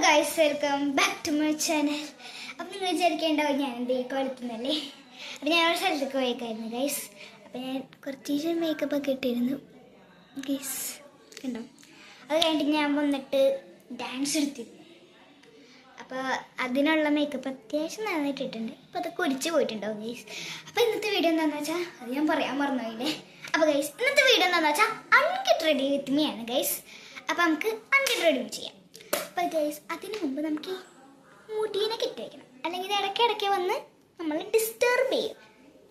Guys welcome back to my channel അപ്പം നിങ്ങൾ വിചാരിക്കേണ്ടാവും ഞാൻ എന്ത് ഈ കൊളുത്തുന്നല്ലേ? അപ്പം ഞാൻ ഒരു സ്ഥലത്തേക്ക് പോയേക്കായിരുന്നു ഗൈസ് അപ്പം ഞാൻ കുറച്ച് മേക്കപ്പ് ഒക്കെ ഇട്ടിരുന്നു. ഗൈസ് കണ്ടോ? അത് കഴിഞ്ഞിട്ട് ഞാൻ വന്നിട്ട് ഡാൻസ് എടുത്തിരുന്നു അപ്പോൾ അതിനുള്ള മേക്കപ്പ് അത്യാവശ്യം നന്നായിട്ടിട്ടുണ്ട് അപ്പോൾ അത് കുരിച്ച് പോയിട്ടുണ്ടാവും ഗൈസ് അപ്പോൾ ഇന്നത്തെ വീഡിയോ എന്താണെന്ന് വെച്ചാൽ അത് ഞാൻ പറയാൻ മറന്നുപോയില്ലേ? അപ്പോൾ ഗൈസ് ഇന്നത്തെ വീഡിയോ എന്താണെന്ന് വെച്ചാൽ അൺകിറ്റ് റെഡി വിത്ത് മീ ആണ് ഗൈസ് അപ്പോൾ നമുക്ക് അൺകിറ്റ് റെഡി ചെയ്യാം. അപ്പോൾ ഗൈസ് അതിനു മുമ്പ് നമുക്ക് മുടീനെ കിട്ടേക്കണം അല്ലെങ്കിൽ ഇത് ഇടയ്ക്കിടയ്ക്ക് വന്ന് നമ്മൾ ഡിസ്റ്റർബ് ചെയ്യും.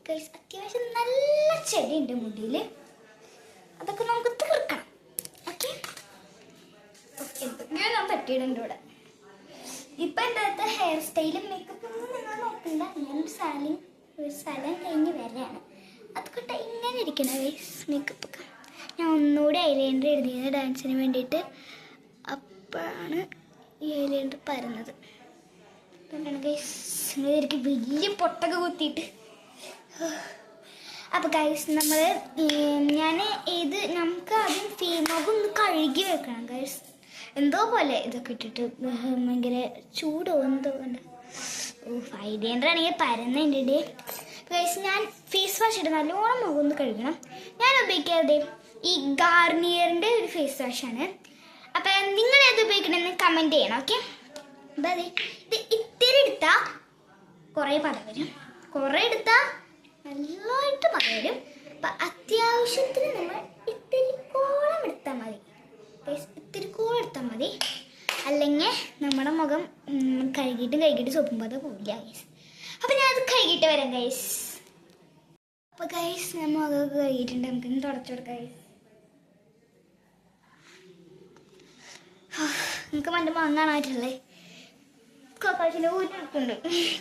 ഗൈസ് അത്യാവശ്യം നല്ല ചെടി ഉണ്ട് മുടിയിൽ അതൊക്കെ നമുക്ക് തീർക്കണം. ഓക്കെ ഓക്കെ ഞാൻ പറ്റിയിട്ടുണ്ട് ഇവിടെ. ഇപ്പം എന്റെ ഹെയർ സ്റ്റൈലും മേക്കപ്പും നിങ്ങൾ നോക്കണ്ട. ഞാൻ സ്ഥലം ഒരു സ്ഥലം കഴിഞ്ഞ് വരെയാണ് അതൊക്കെ ഇങ്ങനെ ഇരിക്കണം ഗൈസ് മേക്കപ്പ് ഒക്കെ. ഞാൻ ഒന്നുകൂടി ഐലൈനർ എഴുതിയത് ഡാൻസിന് വേണ്ടിയിട്ട്. അപ്പോഴാണ് ഈ ഐലൈനർ പരന്നത്. അതുകൊണ്ടാണ് ഗൈസ് എനിക്ക് വലിയ പൊട്ടൊക്കെ കുത്തിയിട്ട്. അപ്പോൾ ഗൈസ് നമ്മൾ ഞാൻ ഇത് നമുക്ക് ആദ്യം ഫീമോഗ് ഒന്ന് കഴുകി വെക്കണം ഗൈസ് എന്തോ പോലെ ഇതൊക്കെ ഇട്ടിട്ട്. ഭയങ്കര ചൂടോ എന്തോ ഓ ഹൺഡ്രഡ് ആണെങ്കിൽ പരന്നുണ്ട് ഗൈസ് ഞാൻ ഫേസ് വാഷ് ഇട്ട് നല്ലോണം മുഖം ഒന്ന് കഴുകണം. ഞാൻ ഉപയോഗിക്കാതെ ഈ ഗാർണിയറിന്റെ ഒരു ഫേസ് വാഷാണ് അപ്പം നിങ്ങൾ ഏത് ഉപയോഗിക്കണമെന്ന് കമന്റ് ചെയ്യണം ഓക്കെ അപ്പം അതെ ഇത് ഇത്തിരി എടുത്താൽ കുറേ പദം വരും. കുറേ എടുത്താൽ നല്ലതായിട്ട് പദം വരും. അപ്പം അത്യാവശ്യത്തിന് നമ്മൾ ഇത്തിരി കോളം എടുത്താൽ മതി. ഇത്തിരി കോളം എടുത്താൽ മതി. അല്ലെങ്കിൽ നമ്മുടെ മുഖം കഴുകിയിട്ട് കഴുകിയിട്ട് സോപ്പും അത് പോവില്ല ഗൈസ് അപ്പം ഞാൻ അത് കഴുകിയിട്ട് വരാം ഗൈസ് അപ്പോൾ ഗൈസ് ഞാൻ മുഖമൊക്കെ കഴുകിയിട്ടുണ്ട്. നമുക്കിന്ന് തുടച്ചു കൊടുക്കാം ഗൈസ് നമുക്ക് മറ്റേ മുഖം കാണാനായിട്ടുള്ളേ കോക്കാച്ചിന്റെ നടക്കുന്നുണ്ട്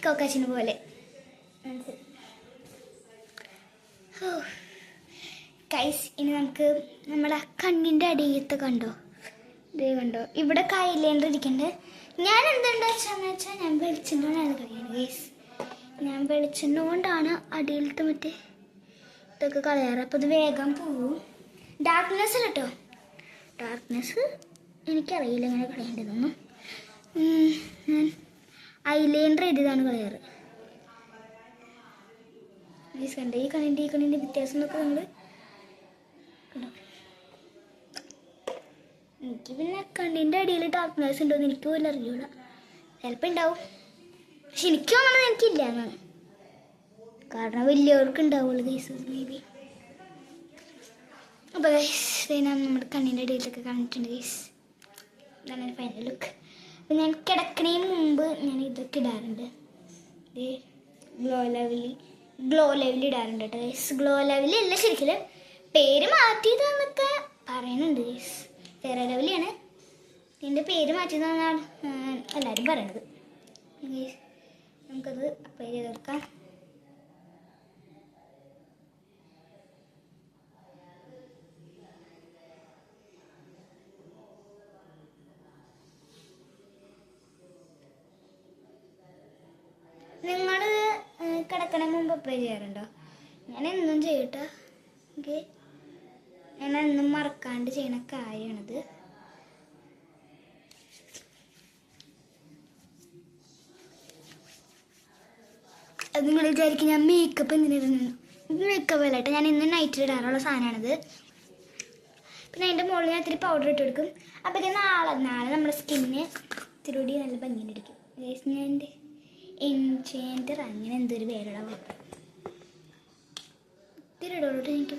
കോക്കാച്ചിന് പോലെ. കൈസ് ഇനി നമുക്ക് നമ്മുടെ കണ്ണിന്റെ അടിയത്ത് കണ്ടോ? ഇത് കണ്ടോ? ഇവിടെ കയ്യിലേണ്ട ഇരിക്കണ്ട്. ഞാൻ എന്തുണ്ട് വെച്ചാന്ന് വെച്ചാൽ ഞാൻ വെളിച്ചെണ്ണ കൊണ്ടാണ് കളയുന്നത് ഗൈസ് ഞാൻ വെളിച്ചെണ്ണ കൊണ്ടാണ് അടിയിലത്തെ മറ്റേ ഇതൊക്കെ കളയാറ്. അപ്പോൾ ഇത് വേഗം പോവും. ഡാർക്ക്നെസ് കേട്ടോ ഡാർക്ക്നെസ് എനിക്കറിയില്ല ഇങ്ങനെ കളയേണ്ടതൊന്നും. ഞാൻ ഐലൈനർ എഴുതിയതാണ് കളയാറ്. ഈ കണ്ട ഈ കണ്ണിന്റെ ഈ കണ്ണിന്റെ വ്യത്യാസം എന്നൊക്കെ നമ്മൾ എനിക്ക് പിന്നെ കണ്ണിന്റെ അടിയിൽ ഡാർക്ക്നെസ് ഉണ്ടോയെന്ന് എനിക്ക് പോലും അറിയൂല ചിലപ്പോൾ ഉണ്ടാവും പക്ഷെ എനിക്ക് തോന്നുന്നത് എനിക്കില്ല എന്നാണ് കാരണം വലിയവർക്ക് ഉണ്ടാവുള്ളൂ ഗൈസ് മേ ബി അപ്പോൾ ഗൈസ് ഞാൻ നമ്മുടെ കണ്ണിന്റെ അടിയിലൊക്കെ കാണിച്ചിട്ടുണ്ട് ഗൈസ് ഇതാണ് ഫൈനൽ ലുക്ക് അപ്പം ഞാൻ കിടക്കണേന് മുമ്പ് ഞാൻ ഇതൊക്കെ ഇടാറുണ്ട്. ഗ്ലോ ലെവലിൽ ഗ്ലോ ലെവലിൽ ഇടാറുണ്ട് കേട്ടോ ഗൈസ് ഗ്ലോ ലെവലിൽ അല്ല ശരിക്കും പേര് മാറ്റിയതാന്നൊക്കെ പറയുന്നുണ്ട് ഗൈസ് വേറെ ലെവലിയാണ് എന്റെ പേര് മാറ്റിയതെന്നാണ് എല്ലാവരും ഗൈസ് നമുക്കത് അപ്ലൈ ചെയ്തെടുക്കാം നിങ്ങൾ കിടക്കണ മുമ്പ് അപ്ലൈ ചെയ്യാറുണ്ടോ? ഞാൻ എന്നും ചെയ്യട്ടെ. എനിക്ക് ഞാൻ എന്നും മറക്കാണ്ട് ചെയ്യണ കാര്യമാണിത്. അത് നിങ്ങൾ വിചാരിക്കും ഞാൻ മേക്കപ്പ് എന്തിനിടുന്നു മേക്കപ്പ് അല്ല ഞാൻ ഇന്ന് നൈറ്റിൽ ഇടാറുള്ള സാധനമാണിത്. പിന്നെ അതിന്റെ മുകളിൽ ഞാൻ ഇത്തിരി പൗഡർ ഇട്ട് കൊടുക്കും. അപ്പോഴത്തേക്ക് നാളെ നാളെ നമ്മുടെ സ്കിന്നിന് ഇത്തിരി കൂടി നല്ല ഭംഗിയിലിരിക്കും ഗൈസ് ഞാൻ എന്റെ എൻചേന്റർ അങ്ങനെ എന്തൊരു പേരുടെ ഒത്തിരി ഇടോട്ട് എനിക്ക്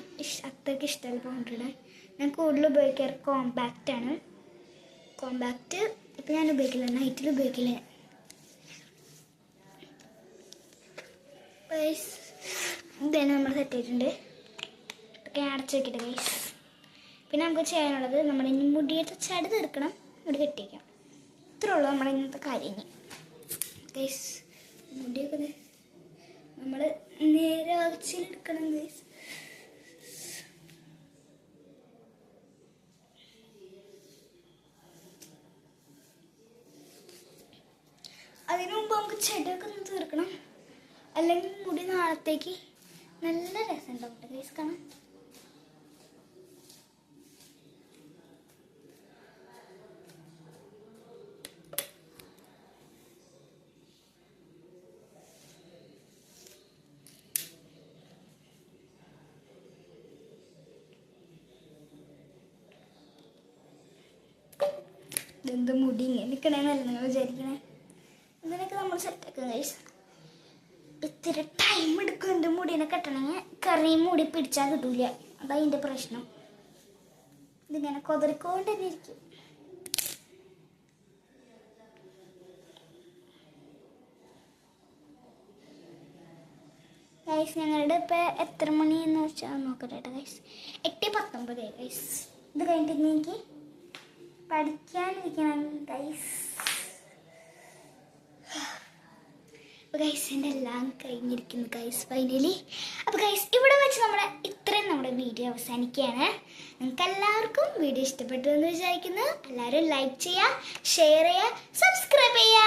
അത്രയ്ക്ക് ഇഷ്ടമല്ല പൗഡർ ഇടാൻ ഞാൻ കൂടുതൽ ഉപയോഗിക്കാറ് ആണ്. കോമ്പാക്റ്റ് ഇപ്പം ഞാൻ ഉപയോഗിക്കില്ല നൈറ്റിൽ ഉപയോഗിക്കില്ല ഗൈസ് ഇതന്നെ നമ്മൾ സെറ്റ് ചെയ്തിട്ടുണ്ട്. ഇതൊക്കെ അടച്ചു വെക്കട്ടെ ഗൈസ് പിന്നെ നമുക്ക് ചെയ്യാനുള്ളത് നമ്മുടെ ഇനി മുടിയുടെ ചടി തീർക്കണം മുടി കെട്ടിയേക്കാം. ഇത്രേ ഉള്ളൂ നമ്മുടെ ഇന്നത്തെ കാര്യം ഇനി. ഗൈസ് മുടിയൊക്കെ നമ്മൾ നേരെ ആവശ്യമെടുക്കണം ഗൈസ് അതിനു മുമ്പ് നമുക്ക് ചെടിയൊക്കെ ഒന്ന് തീർക്കണം. അല്ലെങ്കിൽ മുടി നാളത്തേക്ക് നല്ല രസം ഉണ്ടാവും ഗൈസ് കാണാം. എന്ത് മുടി? ഇങ്ങനെ നിൽക്കണേന്നല്ല നിങ്ങൾ വിചാരിക്കണേ. ഇതിനൊക്കെ നമ്മൾ സെറ്റാക്കുക ഇത്തിരി ടൈം എടുക്കും എന്റെ മുടീനെ കെട്ടണമെങ്കിൽ കറിയും മുടി പിടിച്ചാൽ കിട്ടൂല. അതാ അതിന്റെ പ്രശ്നം. ഇതിങ്ങനെ കൊതറിക്കൊണ്ട് തന്നെ ഇരിക്കും ഗൈസ് ഞങ്ങളുടെ ഇപ്പം എത്ര മണി എന്ന് വെച്ചാൽ നോക്കട്ടെ കേട്ടോ ഗൈസ് എട്ട് പത്തൊമ്പത് ഗൈസ് ഇത് കഴിഞ്ഞിട്ട് എനിക്ക് പഠിക്കാനിരിക്കണം ഗൈസ് അപ്പോൾ ഗൈസ് എന്റെ എല്ലാം കഴിഞ്ഞിരിക്കുന്നു ഗൈസ് ഫൈനലി അപ്പോൾ ഗൈസ് ഇവിടെ വെച്ച് നമ്മുടെ ഇത്രയും നമ്മുടെ വീഡിയോ അവസാനിക്കുകയാണ്. നിങ്ങൾക്ക് എല്ലാവർക്കും വീഡിയോ ഇഷ്ടപ്പെട്ടു എന്ന് വിചാരിക്കുന്നു. എല്ലാവരും ലൈക്ക് ചെയ്യുക ഷെയർ ചെയ്യുക സബ്സ്ക്രൈബ് ചെയ്യുക.